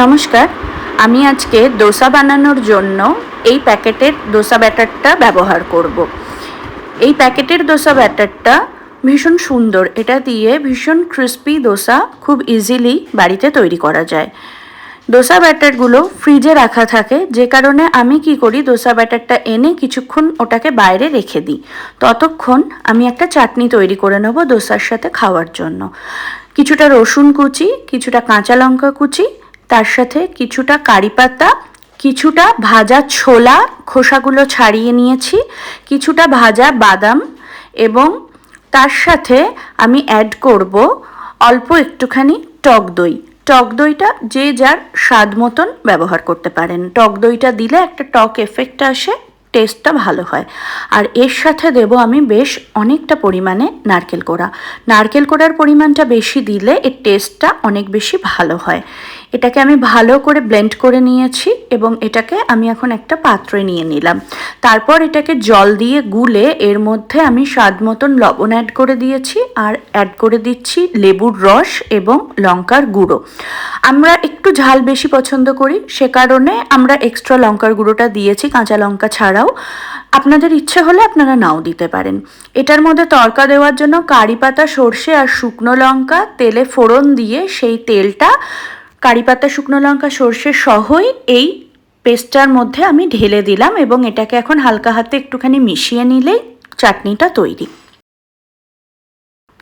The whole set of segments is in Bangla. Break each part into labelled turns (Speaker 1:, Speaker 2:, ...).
Speaker 1: নমস্কার। আমি আজকে দোসা বানানোর জন্য এই প্যাকেটের দোসা ব্যাটারটা ব্যবহার করব। এই প্যাকেটের দোসা ব্যাটারটা ভীষণ সুন্দর। এটা দিয়ে ভীষণ ক্রিস্পি দোসা খুব ইজিলি বাড়িতে তৈরি করা যায়। দোসা ব্যাটারগুলো ফ্রিজে রাখা থাকে। যে কারণে আমি কি করি, দোসা ব্যাটারটা এনে কিছুক্ষণ ওটাকে বাইরে রেখে দিই। ততক্ষণ আমি একটা চাটনি তৈরি করে নেব দোসার সাথে খাওয়ার জন্য। কিছুটা রসুন কুচি, কিছুটা কাঁচা লঙ্কা কুচি তার সাথে কিছুটা কারি পাতা, কিছুটা ভাজা ছোলা খোসাগুলো ছাড়িয়ে নিয়েছি, কিছুটা ভাজা বাদাম এবং তার সাথে আমি অ্যাড করব অল্প একটুখানি টক দই। টক দইটা যে যার স্বাদ মতন ব্যবহার করতে পারেন। টক দইটা দিলে একটা টক এফেক্ট আসে টেস্টটা ভালো হয়। আর এর সাথে দেব আমি বেশ অনেকটা পরিমাণে নারকেল কোড়া। নারকেল কোড়ার পরিমাণটা বেশি দিলে এর টেস্টটা অনেক বেশি ভালো হয়। এটাকে আমি ভালো করে ব্লেন্ড করে নিয়েছি এবং এটাকে আমি এখন একটা পাত্রে নিয়ে নিলাম। তারপর এটাকে জল দিয়ে গুলে এর মধ্যে আমি স্বাদ মতন লবণ অ্যাড করে দিয়েছি আর অ্যাড করে দিচ্ছি লেবুর রস এবং লঙ্কার গুঁড়ো। আমরা একটু ঝাল বেশি পছন্দ করি, সে কারণে আমরা এক্সট্রা লঙ্কার গুঁড়োটা দিয়েছি কাঁচা লঙ্কা ছাড়াও। আপনাদের ইচ্ছে হলে আপনারা নাও দিতে পারেন। এটার মধ্যে তড়কা দেওয়ার জন্য কারি পাতা, সর্ষে আর শুকনো লঙ্কা, তেলে ফোড়ন দিয়ে সেই তেলটা কারি পাতা শুকনো লঙ্কা, সর্ষে সহই এই পেস্টটার মধ্যে আমি ঢেলে দিলাম এবং এটাকে এখন হালকা হাতে একটুখানি মিশিয়ে নিলেই চাটনিটা তৈরি।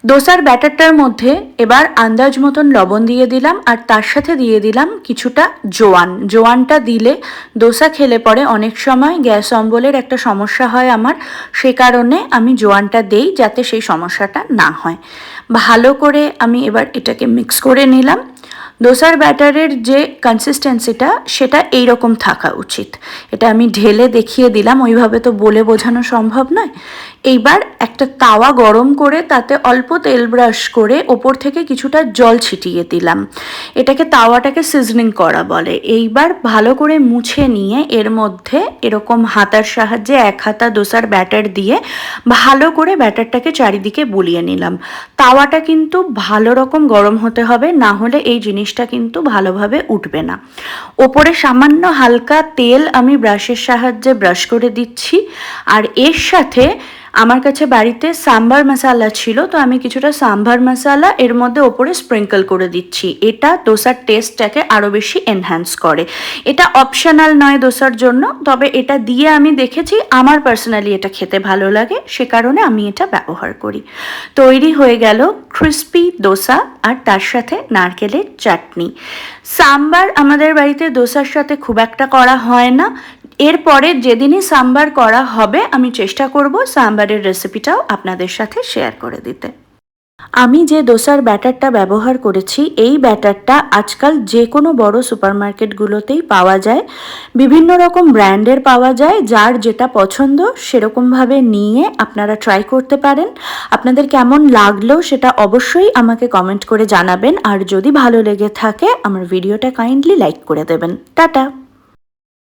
Speaker 1: দোসার ব্যাটারটার মধ্যে এবার আন্দাজ মতন লবণ দিয়ে দিলাম আর তার সাথে দিয়ে দিলাম কিছুটা জোয়ান। জোয়ানটা দিলে দোসা খেলে পরে অনেক সময় গ্যাস অম্বলের একটা সমস্যা হয় আমার, সে কারণে আমি জোয়ানটা দেই যাতে সেই সমস্যাটা না হয়। ভালো করে আমি এবার এটাকে মিক্স করে নিলাম। দোসার ব্যাটারের যে কনসিস্টেন্সিটা সেটা এই রকম থাকা উচিত। এটা আমি ঢেলে দেখিয়ে দিলাম, ওইভাবে তো বলে বোঝানো সম্ভব নয়। এইবার একটা তাওয়া গরম করে তাতে অল্প তেল ব্রাশ করে ওপর থেকে কিছুটা জল ছিটিয়ে দিলাম। এটাকে তাওয়াটাকে সিজনিং করা বলে। এইবার ভালো করে মুছে নিয়ে এর মধ্যে এরকম হাতার সাহায্যে এক হাতা দোসার ব্যাটার দিয়ে ভালো করে ব্যাটারটাকে চারিদিকে বুলিয়ে নিলাম। তাওয়াটা কিন্তু ভালো রকম গরম হতে হবে, না হলে এই জিনিসটা কিন্তু ভালোভাবে উঠবে না। ওপরে সামান্য হালকা তেল আমি ব্রাশের সাহায্যে ব্রাশ করে দিচ্ছি। আর এর সাথে আমার কাছে বাড়িতে সাম্বার মশালা ছিল, তো আমি কিছুটা সাম্বার মশালা এর মধ্যে ওপরে স্প্রিঙ্কল করে দিচ্ছি। এটা দোসার টেস্টটাকে আরও বেশি এনহ্যান্স করে। এটা অপশনাল নয় দোসার জন্য, তবে এটা দিয়ে আমি দেখেছি আমার পার্সোনালি এটা খেতে ভালো লাগে, সে কারণে আমি এটা ব্যবহার করি। তৈরি হয়ে গেল ক্রিস্পি দোসা আর তার সাথে নারকেলের চাটনি। সাম্বার আমাদের বাড়িতে দোসার সাথে খুব একটা করা হয় না এরপরে যেদিনই সাম্বার করা হবে, আমি চেষ্টা করব সাম্বারের রেসিপিটাও আপনাদের সাথে শেয়ার করে দিতে। আমি যে দোসার ব্যাটারটা ব্যবহার করেছি, এই ব্যাটারটা আজকাল যে কোনো বড় সুপারমার্কেটগুলোতেই পাওয়া যায়। বিভিন্ন রকম ব্র্যান্ডের পাওয়া যায়, যার যেটা পছন্দ সেরকমভাবে নিয়ে আপনারা ট্রাই করতে পারেন। আপনাদের কেমন লাগল সেটা অবশ্যই আমাকে কমেন্ট করে জানাবেন। আর যদি ভালো লেগে থাকে, আমার ভিডিওটা কাইন্ডলি লাইক করে দেবেন। টাটা!